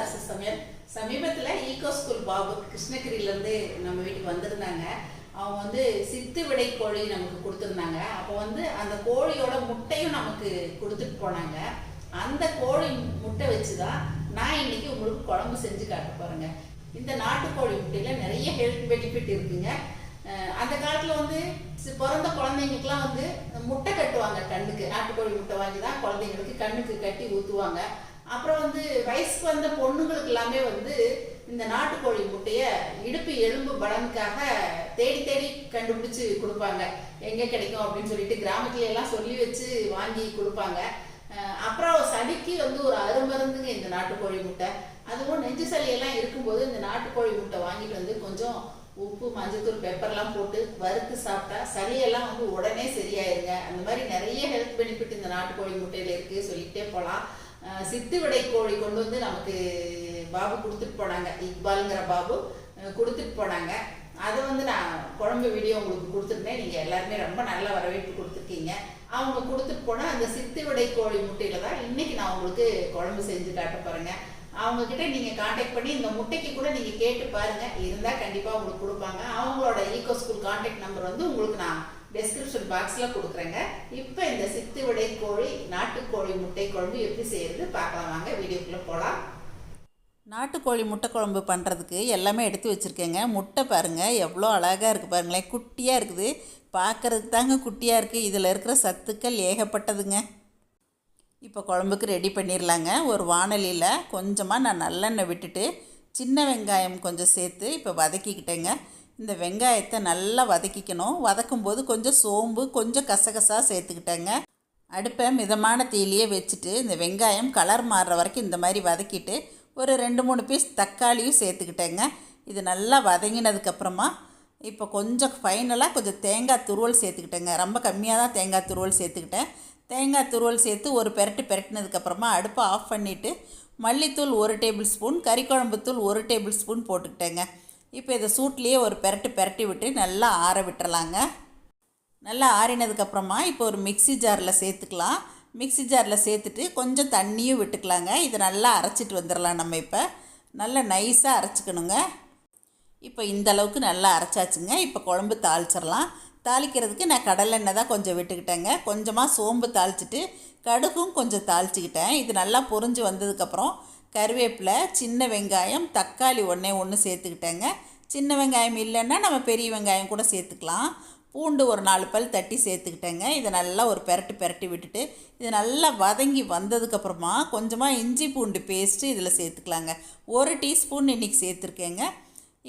அரசு சமையல் சமீபத்தில் ஈகோ ஸ்கூல் பாபு கிருஷ்ணகிரியிலேருந்து நம்ம வீட்டுக்கு வந்திருந்தாங்க. அவங்க வந்து சித்து விடை கோழி நமக்கு கொடுத்துருந்தாங்க. அப்போ வந்து அந்த கோழியோட முட்டையும் நமக்கு கொடுத்துட்டு போனாங்க. அந்த கோழி முட்டை வச்சு தான் நான் இன்னைக்கு உங்களுக்கு குழம்பு செஞ்சு காட்ட போறேங்க. இந்த நாட்டுக்கோழி முட்டையில் நிறைய ஹெல்த் பெனிஃபிட் இருக்குங்க. அந்த காலத்தில் வந்து சி- பிறந்த குழந்தைங்களுக்குலாம் வந்து முட்டை கட்டுவாங்க கண்ணுக்கு. நாட்டுக்கோழி முட்டை வாங்கி தான் குழந்தைங்களுக்கு கண்ணுக்கு கட்டி ஊற்றுவாங்க அப்புறம் வந்து வயசுக்கு வந்த பொண்ணுங்களுக்கு எல்லாமே வந்து இந்த நாட்டுக்கோழி முட்டைய இடுப்பு எலும்பு பலனுக்காக தேடி தேடி கண்டுபிடிச்சு கொடுப்பாங்க. எங்க கிடைக்கும் அப்படின்னு சொல்லிட்டு கிராமத்துல எல்லாம் சொல்லி வச்சு வாங்கி கொடுப்பாங்க. அப்புறம் சளிக்கு வந்து ஒரு அருமருந்துங்க இந்த நாட்டுக்கோழி முட்டை. அதுவும் நெஞ்சு சளி எல்லாம் இருக்கும்போது இந்த நாட்டுக்கோழி முட்டை வாங்கிட்டு வந்து கொஞ்சம் உப்பு மஞ்சத்தூள் பெப்பர்லாம் போட்டு வறுத்து சாப்பிட்டா சளியெல்லாம் வந்து உடனே சரியாயிருங்க. அந்த மாதிரி நிறைய ஹெல்த் பெனிஃபிட் இந்த நாட்டுக்கோழி முட்டையில இருக்கு சொல்லிகிட்டே போகலாம் சித்து விடை கோழி கொண்டு வந்து நமக்கு பாபு கொடுத்துட்டு போனாங்க. இக்பாலுங்கிற பாபு கொடுத்துட்டு போனாங்க. அதை வந்து நான் குழம்பு வீடியோ உங்களுக்கு கொடுத்துருந்தேன். நீங்கள் எல்லாருமே ரொம்ப நல்ல வரவேற்பு கொடுத்துருக்கீங்க. அவங்க கொடுத்துட்டு போனால் அந்த சித்து விடை கோழி முட்டையில தான் இன்னைக்கு நான் உங்களுக்கு குழம்பு செஞ்சு காட்ட போறேங்க. அவங்க கிட்ட காண்டாக்ட் பண்ணி இந்த முட்டைக்கு கூட நீங்கள் கேட்டு பாருங்கள் இருந்தால் கண்டிப்பாக உங்களுக்கு கொடுப்பாங்க. அவங்களோட ஈகோ ஸ்கூல் காண்டாக்ட் நம்பர் வந்து உங்களுக்கு நான் டெஸ்கிரிப்ஷன் பாக்ஸில் கொடுக்குறேங்க. இப்போ இந்த சித்து விடை கோழி நாட்டுக்கோழி முட்டை குழம்பு எப்படி செய்கிறது பார்க்கலாம். வாங்க வீடியோக்குள்ளே போகலாம் நாட்டுக்கோழி முட்டை குழம்பு பண்ணுறதுக்கு எல்லாமே எடுத்து வச்சுருக்கேங்க. முட்டை பாருங்கள் எவ்வளோ அழகாக இருக்குது பாருங்களேன். குட்டியாக இருக்குது. பார்க்குறதுக்கு தாங்க குட்டியாக இருக்குது இதில் இருக்கிற சத்துக்கள் ஏகப்பட்டதுங்க. இப்போ குழம்புக்கு ரெடி பண்ணிடலாங்க ஒரு வானலியில் கொஞ்சமாக நான் நல்லெண்ணெய் விட்டுட்டு சின்ன வெங்காயம் கொஞ்சம் சேர்த்து இப்போ வதக்கிக்கிட்டேங்க. இந்த வெங்காயத்தை நல்லா வதக்கிக்கணும். வதக்கும்போது கொஞ்சம் சோம்பு கொஞ்சம் கசகசா சேர்த்துக்கிட்டேங்க. அடுப்பை மிதமான தீயிலேயே வச்சுட்டு இந்த வெங்காயம் கலர் மாறுற வரைக்கும் இந்த மாதிரி வதக்கிட்டு ஒரு ரெண்டு மூணு பீஸ் தக்காளியும் சேர்த்துக்கிட்டேங்க. இது நல்லா வதங்கினதுக்கப்புறமா இப்போ கொஞ்சம் ஃபைனலாக கொஞ்சம் தேங்காய் துருவல் சேர்த்துக்கிட்டேங்க. ரொம்ப கம்மியாக தான் தேங்காய் துருவல் சேர்த்துக்கிட்டேன். தேங்காய் துருவல் சேர்த்து ஒரு பெரட்டு பெரட்டினதுக்கப்புறமா அடுப்பை ஆஃப் பண்ணிவிட்டு மல்லித்தூள் ஒரு டேபிள் ஸ்பூன் கறிக்குழம்புத்தூள் ஒரு டேபிள் ஸ்பூன் போட்டுக்கிட்டேங்க. இப்போ இதை சூட்லேயே ஒரு பெரட்டு பெரட்டி விட்டு நல்லா ஆற விட்டுறலாங்க. நல்லா ஆறினதுக்கப்புறமா இப்போ ஒரு மிக்ஸி ஜாரில் சேர்த்துக்கலாம். மிக்ஸி ஜாரில் சேர்த்துட்டு கொஞ்சம் தண்ணியும் விட்டுக்கலாங்க. இதை நல்லா அரைச்சிட்டு வந்துடலாம் நம்ம இப்போ. நல்லா நைஸாக அரைச்சிக்கணுங்க. இப்போ இந்த அளவுக்கு நல்லா அரைச்சாச்சுங்க. இப்போ குழம்பு தாளிச்சிடலாம். தாளிக்கிறதுக்கு நான் கடலெண்ணெய் தான் கொஞ்சம் விட்டுக்கிட்டேங்க. கொஞ்சமாக சோம்பு தாளிச்சிட்டு கடுகும் கொஞ்சம் தாளிச்சிக்கிட்டேன். இது நல்லா பொரிஞ்சு வந்ததுக்கப்புறம் கருவேப்பிலை சின்ன வெங்காயம் தக்காளி ஒன்றே ஒன்று சேர்த்துக்கிட்டேங்க. சின்ன வெங்காயம் இல்லைன்னா நம்ம பெரிய வெங்காயம் கூட சேர்த்துக்கலாம். பூண்டு ஒரு நாலு பல் தட்டி சேர்த்துக்கிட்டேங்க. இதை நல்லா ஒரு பெரட்டு பெரட்டி விட்டுட்டு இது நல்லா வதங்கி வந்ததுக்கப்புறமா கொஞ்சமாக இஞ்சி பூண்டு பேஸ்ட்டு இதில் சேர்த்துக்கலாங்க. ஒரு டீஸ்பூன் இன்றைக்கி சேர்த்துருக்கேங்க.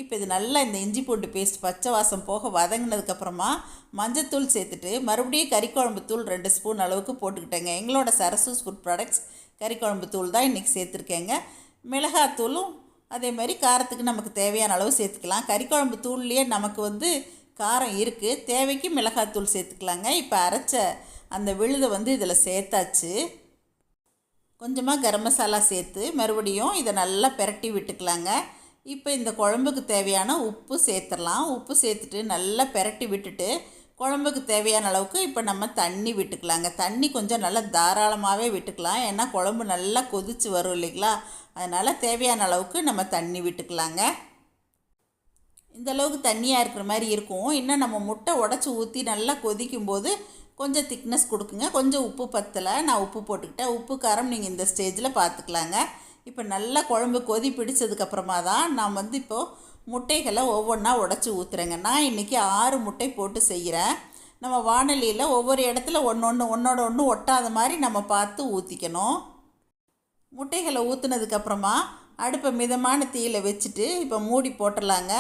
இப்போ இது நல்லா இந்த இஞ்சி பூண்டு பேஸ்ட் பச்சை வாசம் போக வதங்கினதுக்கப்புறமா மஞ்சத்தூள் சேர்த்துட்டு மறுபடியும் கறிக்குழம்பு தூள் ரெண்டு ஸ்பூன் அளவுக்கு போட்டுக்கிட்டேங்க. எங்களோட சரசூஸ் ஃபுட் ப்ராடக்ட்ஸ் கறிக்குழம்பு தூள் தான் இன்றைக்கி சேர்த்துருக்கேங்க. மிளகாத்தூளும் அதே மாதிரி காரத்துக்கு நமக்கு தேவையான அளவு சேர்த்துக்கலாம். கறிக்குழம்பு தூள்லேயே நமக்கு வந்து காரம் இருக்குது தேவைக்கு மிளகாத்தூள் சேர்த்துக்கலாங்க. இப்போ அரைச்ச அந்த விழுதை வந்து இதில் சேர்த்தாச்சு. கொஞ்சமாக கரம் மசாலா சேர்த்து மறுபடியும் இதை நல்லா பெரட்டி விட்டுக்கலாங்க. இப்போ இந்த குழம்புக்கு தேவையான உப்பு சேர்த்துடலாம். உப்பு சேர்த்துட்டு நல்லா பெரட்டி விட்டுட்டு குழம்புக்கு தேவையான அளவுக்கு இப்போ நம்ம தண்ணி விட்டுக்கலாங்க. தண்ணி கொஞ்சம் நல்லா தாராளமாகவே விட்டுக்கலாம். ஏன்னா குழம்பு நல்லா கொதிச்சு வரும் இல்லைங்களா? அதனால் தேவையான அளவுக்கு நம்ம தண்ணி விட்டுக்கலாங்க. இந்த அளவுக்கு தண்ணியாக இருக்கிற மாதிரி இருக்கும். இன்னும் நம்ம முட்டை உடச்சி ஊற்றி நல்லா கொதிக்கும்போது கொஞ்சம் திக்னஸ் கொடுக்குங்க. கொஞ்சம் உப்பு பத்தலை. நான் உப்பு போட்டுக்கிட்டேன். உப்பு காரம் நீங்கள் இந்த ஸ்டேஜில் பார்த்துக்கலாங்க இப்போ நல்லா குழம்பு கொதி பிடிச்சதுக்கப்புறமா தான் நான் வந்து இப்போது முட்டைகளை ஒவ்வொன்றா உடச்சி ஊற்றுறேங்க நான் இன்றைக்கி ஆறு முட்டை போட்டு செய்கிறேன் நம்ம வானொலியில் ஒவ்வொரு இடத்துல ஒன்று ஒன்று ஒன்றோட ஒன்று ஒட்டாத மாதிரி நம்ம பார்த்து ஊற்றிக்கணும் முட்டைகளை ஊற்றுனதுக்கப்புறமா அடுப்பை மிதமான தீயில் வச்சுட்டு இப்போ மூடி போட்டுடலாங்க.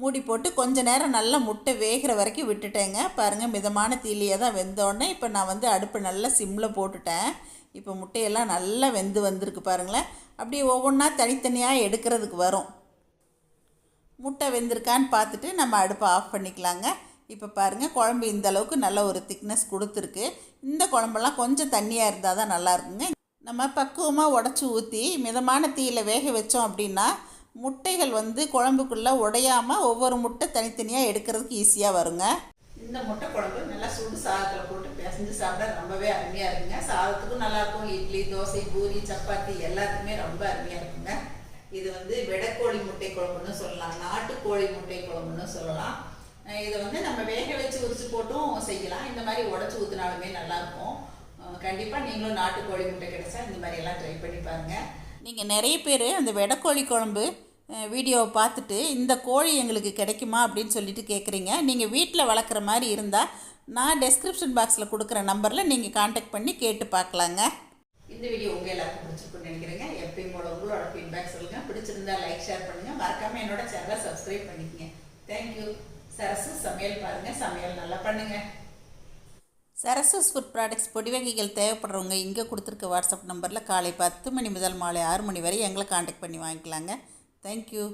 மூடி போட்டு கொஞ்ச நேரம் நல்லா முட்டை வேகிற வரைக்கும் விட்டுட்டேங்க. பாருங்கள் மிதமான தீலியே தான் வெந்தோடனே இப்போ நான் வந்து அடுப்பு நல்லா சிம்மில் போட்டுட்டேன். இப்போ முட்டையெல்லாம் நல்லா வெந்து வந்திருக்கு பாருங்களேன். அப்படியே ஒவ்வொன்றா தனித்தனியாக எடுக்கிறதுக்கு வரும். முட்டை வெந்திருக்கான்னு பார்த்துட்டு நம்ம அடுப்பை ஆஃப் பண்ணிக்கலாங்க. இப்போ பாருங்கள் குழம்பு இந்த அளவுக்கு நல்ல ஒரு திக்னஸ் கொடுத்துருக்கு. இந்த குழம்பெல்லாம் கொஞ்சம் தண்ணியாக இருந்தால் தான் நல்லாயிருக்குங்க நம்ம பக்குவமாக உடச்சி ஊற்றி மிதமான தீயில் வேக வச்சோம் அப்படின்னா முட்டைகள் வந்து குழம்புக்குள்ளே உடையாமல் ஒவ்வொரு முட்டை தனித்தனியாக எடுக்கிறதுக்கு ஈஸியாக வருங்க. இந்த முட்டை குழம்பு நல்லா சுடு சாதத்தில் போட்டு பிசைஞ்சு சாப்பிட ரொம்பவே அருமையாக இருக்குங்க. சாதத்துக்கும் நல்லா இருக்கும். இட்லி தோசை பூரி சப்பாத்தி எல்லாத்துக்குமே ரொம்ப அருமையாக இருக்குங்க. இது வந்து வெடக்கோழி முட்டை குழம்புன்னு சொல்லலாம் நாட்டுக்கோழி முட்டை குழம்புன்னு சொல்லலாம். இதை வந்து நம்ம வேக வச்சு உரிச்சு போட்டும் செய்யலாம். இந்த மாதிரி உடச்சி ஊற்றினாலுமே நல்லாயிருக்கும். கண்டிப்பாக நீங்களும் நாட்டுக்கோழி முட்டை கிடைச்சா இந்த மாதிரி எல்லாம் ட்ரை பண்ணி பாருங்கள் நீங்கள் நிறைய பேர் அந்த வெடக்கோழி குழம்பு வீடியோவை பார்த்துட்டு இந்த கோழி எங்களுக்கு கிடைக்குமா அப்படின்னு சொல்லிட்டு கேட்குறீங்க நீங்கள் வீட்டில் வளர்க்குற மாதிரி இருந்தால் நான் டெஸ்கிரிப்ஷன் பாக்ஸில் கொடுக்குற நம்பரில் நீங்கள் காண்டாக்ட் பண்ணி கேட்டு பார்க்கலாங்க. இந்த வீடியோ உங்கள் எல்லாருக்கும் பிடிச்சிருக்குன்னு நினைக்கிறேங்க. எப்பயும் போல உங்களோட ஃபீட்பேக் சொல்லுங்க. பிடிச்சிருந்தா லைக் ஷேர் பண்ணுங்க. மறக்காம என்னோட சேனலை சப்ஸ்கிரைப் பண்ணிக்கங்க. தேங்க்யூ சரசு சமையல் பாருங்க. சமையல் நல்லா பண்ணுங்க. சரஸ்வஸ் ஃபுட் ப்ராடக்ட்ஸ் பொடி வகைகள் தேவைப்படுறவங்க இங்கே கொடுத்துருக்க வாட்ஸ்அப் நம்பரில் காலை பத்து மணி முதல் மாலை ஆறு மணி வரை எங்களை காண்டாக்ட் பண்ணி வாங்கிக்கலாங்க. தேங்க்யூ